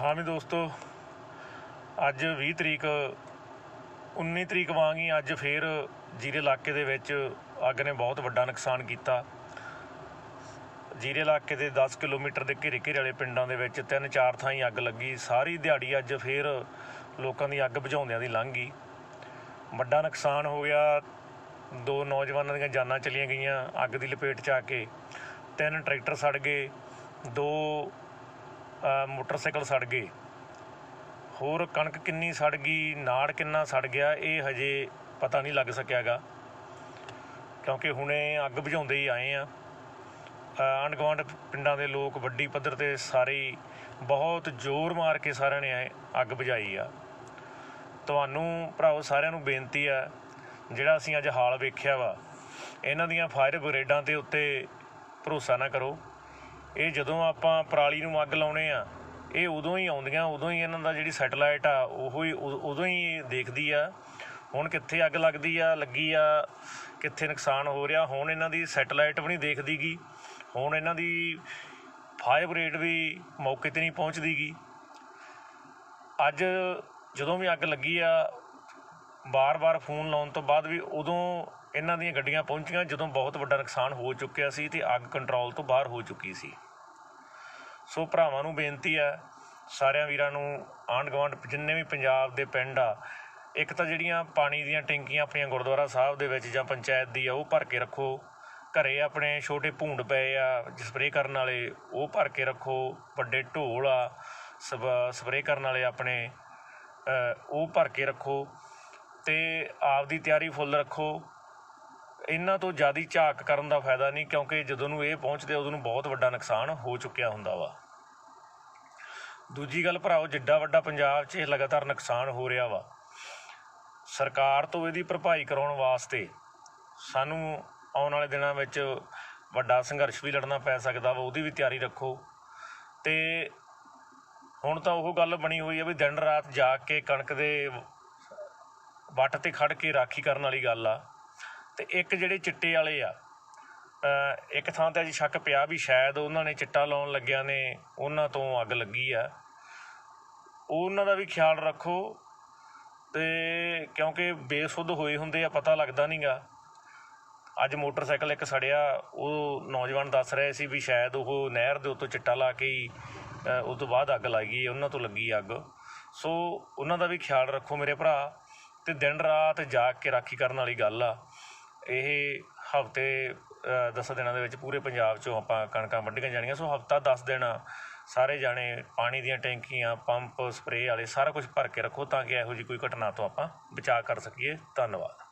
ਹਾਂ ਵੀ ਦੋਸਤੋ, ਅੱਜ 20 ਤਰੀਕ 19 ਤਰੀਕ ਵਾਂਗ ਹੀ ਅੱਜ ਫੇਰ ਜੀਰੇ ਇਲਾਕੇ ਦੇ ਵਿੱਚ ਅੱਗ ਨੇ ਬਹੁਤ ਵੱਡਾ ਨੁਕਸਾਨ ਕੀਤਾ। ਜੀਰੇ ਇਲਾਕੇ ਦੇ 10 ਕਿਲੋਮੀਟਰ ਦੇ ਘੇਰੇ ਘੇਰੇ ਵਾਲੇ ਪਿੰਡਾਂ ਦੇ ਵਿੱਚ ਤਿੰਨ ਚਾਰ ਥਾਂ ਹੀ ਅੱਗ ਲੱਗੀ। ਸਾਰੀ ਦਿਹਾੜੀ ਅੱਜ ਫੇਰ ਲੋਕਾਂ ਦੀ ਅੱਗ ਬੁਝਾਉਂਦਿਆਂ ਦੀ ਲੰਘ ਗਈ। ਵੱਡਾ ਨੁਕਸਾਨ ਹੋ ਗਿਆ। ਦੋ ਨੌਜਵਾਨਾਂ ਦੀਆਂ ਜਾਨਾਂ ਚਲੀਆਂ ਗਈਆਂ ਅੱਗ ਦੀ ਲਪੇਟ 'ਚ ਆ ਕੇ। ਤਿੰਨ ਟਰੈਕਟਰ ਸੜ ਗਏ। ਦੋ ਮੋਟਰਸਾਈਕਲ ਸੜ ਗਏ। ਹੋਰ ਕਣਕ ਕਿੰਨੀ ਸੜ ਗਈ, ਨਾੜ ਕਿੰਨਾ ਸੜ ਗਿਆ, ਇਹ ਹਜੇ ਪਤਾ ਨਹੀਂ ਲੱਗ ਸਕਿਆਗਾ। ਕਿਉਂਕਿ ਹੁਣੇ ਅੱਗ ਬੁਝਾਉਂਦੇ ਹੀ ਆਏ ਆ। ਆਂਢ ਗੁਆਂਢ ਪਿੰਡਾਂ ਦੇ ਲੋਕ ਵੱਡੀ ਪੱਧਰ ਤੇ ਸਾਰੇ ਬਹੁਤ ਜ਼ੋਰ ਮਾਰ ਕੇ ਸਾਰਿਆਂ ਨੇ ਅੱਗ ਬੁਝਾਈ ਆ। ਤੁਹਾਨੂੰ ਭਰਾਓ ਸਾਰਿਆਂ ਨੂੰ ਬੇਨਤੀ ਆ, ਜਿਹੜਾ ਅਸੀਂ ਅੱਜ ਹਾਲ ਵੇਖਿਆ ਵਾ, ਇਹਨਾਂ ਦੀਆਂ ਫਾਇਰ ਬ੍ਰਿਗੇਡਾਂ ਦੇ ਉੱਤੇ ਭਰੋਸਾ ਨਾ ਕਰੋ। ਇਹ ਜਦੋਂ ਆਪਾਂ ਪਰਾਲੀ ਨੂੰ ਅੱਗ ਲਾਉਣੇ ਆ, ਇਹ ਉਦੋਂ ਹੀ ਆਉਂਦੀਆਂ, ਉਦੋਂ ਹੀ ਇਹਨਾਂ ਦਾ ਜਿਹੜੀ ਸੈਟਲਾਈਟ ਆ, ਉਹ ਹੀ ਉ- ਉਦੋਂ ਹੀ ਦੇਖਦੀ ਆ। ਹੁਣ ਕਿੱਥੇ ਅੱਗ ਲੱਗਦੀ ਆ, ਲੱਗੀ ਆ, ਕਿੱਥੇ ਨੁਕਸਾਨ ਹੋ ਰਿਹਾ, ਹੁਣ ਇਹਨਾਂ ਦੀ ਸੈਟਲਾਈਟ ਵੀ ਨਹੀਂ ਦੇਖਦੀਗੀ ਹੁਣ ਇਹਨਾਂ ਦੀ ਫਾਇਰ ਬ੍ਰਿਗੇਡ ਵੀ ਮੌਕੇ ਤੇ ਨਹੀਂ ਪਹੁੰਚਦੀਗੀ ਅੱਜ ਜਦੋਂ ਵੀ ਅੱਗ ਲੱਗੀ ਆ, ਬਾਰ-ਬਾਰ ਫੋਨ ਲਾਉਣ ਤੋਂ ਬਾਅਦ ਵੀ ਉਦੋਂ ਇਹਨਾਂ ਦੀਆਂ ਗੱਡੀਆਂ ਪਹੁੰਚੀਆਂ, ਜਦੋਂ ਬਹੁਤ ਵੱਡਾ ਨੁਕਸਾਨ ਹੋ ਚੁੱਕਿਆ ਸੀ ਤੇ ਅੱਗ ਕੰਟਰੋਲ ਤੋਂ ਬਾਹਰ ਹੋ ਚੁੱਕੀ ਸੀ। ਸੋ ਭਰਾਵਾਂ ਨੂੰ ਬੇਨਤੀ ਹੈ, ਸਾਰਿਆਂ ਵੀਰਾਂ ਨੂੰ ਆਂਢ ਗੁਆਂਢ ਜਿੰਨੇ ਵੀ ਪੰਜਾਬ ਦੇ ਪਿੰਡ ਆ, ਇੱਕ ਤਾਂ ਜਿਹੜੀਆਂ ਪਾਣੀ ਦੀਆਂ ਟੈਂਕੀਆਂ ਆਪਣੀਆਂ ਗੁਰਦੁਆਰਾ ਸਾਹਿਬ ਦੇ ਵਿੱਚ ਜਾਂ ਪੰਚਾਇਤ ਦੀ ਆ, ਉਹ ਭਰ ਕੇ ਰੱਖੋ। ਘਰੇ ਆਪਣੇ ਛੋਟੇ ਭੂੰਡ ਪਏ ਆ ਸਪਰੇਅ ਕਰਨ ਵਾਲੇ, ਉਹ ਭਰ ਕੇ ਰੱਖੋ। ਵੱਡੇ ਢੋਲ ਆ ਸਪਰੇਅ ਕਰਨ ਵਾਲੇ ਆਪਣੇ ਉਹ ਭਰ ਕੇ ਰੱਖੋ। ਤੇ ਆਪਦੀ ਤਿਆਰੀ ਫੁੱਲ ਰੱਖੋ। ਇਹਨਾਂ ਤੋਂ ਜ਼ਿਆਦੀ ਝਾਕ ਕਰਨ ਦਾ ਫਾਇਦਾ ਨਹੀਂ, ਕਿਉਂਕਿ ਜਦੋਂ ਨੂੰ ਇਹ ਪਹੁੰਚਦੇ, ਉਦੋਂ ਨੂੰ ਬਹੁਤ ਵੱਡਾ ਨੁਕਸਾਨ ਹੋ ਚੁੱਕਿਆ ਹੁੰਦਾ ਵਾ। ਦੂਜੀ ਗੱਲ ਭਰਾਓ, ਜਿੱਡਾ ਵੱਡਾ ਪੰਜਾਬ 'ਚ ਇਹ ਲਗਾਤਾਰ ਨੁਕਸਾਨ ਹੋ ਰਿਹਾ ਵਾ। ਸਰਕਾਰ ਤੋਂ ਇਹਦੀ ਭਰਪਾਈ ਕਰਾਉਣ ਵਾਸਤੇ ਸਾਨੂੰ ਆਉਣ ਵਾਲੇ ਦਿਨਾਂ ਵਿੱਚ ਵੱਡਾ ਸੰਘਰਸ਼ ਵੀ ਲੜਨਾ ਪੈ ਸਕਦਾ ਵਾ, ਉਹਦੀ ਵੀ ਤਿਆਰੀ ਰੱਖੋ। ਤੇ ਹੁਣ ਤਾਂ ਉਹ ਗੱਲ ਬਣੀ ਹੋਈ ਹੈ ਵੀ ਦਿਨ ਰਾਤ ਜਾ ਕੇ ਕਣਕ ਦੇ ਵੱਟ ਤੇ ਖੜ ਕੇ ਰਾਖੀ ਕਰਨ ਵਾਲੀ ਗੱਲ ਆ। ਤੇ ਇੱਕ ਜਿਹੜੇ ਚਿੱਟੇ ਵਾਲੇ ਆ ਇੱਕ ਥਾਂ ਤੇ ਅਜੀ ਸ਼ੱਕ ਪਿਆ ਵੀ ਸ਼ਾਇਦ ਉਹਨਾਂ ਨੇ ਚਿੱਟਾ ਲਾਉਣ ਲੱਗਿਆਂ ਨੇ ਉਹਨਾਂ ਤੋਂ ਅੱਗ ਲੱਗੀ ਆ। ਉਹਨਾਂ ਦਾ ਵੀ ਖਿਆਲ ਰੱਖੋ ਤੇ ਕਿਉਂਕਿ ਬੇਸੁੱਧ ਹੋਏ ਹੁੰਦੇ ਆ ਪਤਾ ਲੱਗਦਾ ਨਹੀਂਗਾ ਅੱਜ ਮੋਟਰਸਾਈਕਲ ਇੱਕ ਸੜਿਆ ਉਹ ਨੌਜਵਾਨ ਦੱਸ ਰਹੇ ਸੀ ਵੀ ਸ਼ਾਇਦ ਉਹ ਨਹਿਰ ਦੇ ਉੱਤੋਂ ਚਿੱਟਾ ਲਾ ਕੇ ਹੀ ਅ, ਉਸ ਤੋਂ ਬਾਅਦ ਅੱਗ ਲੱਗੀ ਉਹਨਾਂ ਤੋਂ ਲੱਗੀ ਅੱਗ। ਸੋ ਉਹਨਾਂ ਦਾ ਵੀ ਖਿਆਲ ਰੱਖੋ ਮੇਰੇ ਭਰਾ ਤੇ ਦਿਨ ਰਾਤ ਜਾਗ ਕੇ ਰਾਖੀ ਕਰਨ ਵਾਲੀ ਗੱਲ ਆ। ਇਹ ਹਫ਼ਤੇ 10 ਦਿਨਾਂ ਦੇ ਵਿੱਚ ਪੂਰੇ ਪੰਜਾਬ 'ਚੋਂ ਆਪਾਂ ਕਣਕਾਂ ਵੱਢੀਆਂ ਜਾਣੀਆਂ। ਸੋ ਹਫਤਾ ਦਸ ਦਿਨ ਸਾਰੇ ਜਾਣੇ ਪਾਣੀ ਦੀਆਂ ਟੈਂਕੀਆਂ, ਪੰਪ, ਸਪਰੇਅ ਵਾਲੇ ਸਾਰਾ ਕੁਝ ਭਰ ਕੇ ਰੱਖੋ ਤਾਂ ਕਿ ਇਹੋ ਜਿਹੀ ਕੋਈ ਘਟਨਾ ਤੋਂ ਆਪਾਂ ਬਚਾਅ ਕਰ ਸਕੀਏ। ਧੰਨਵਾਦ।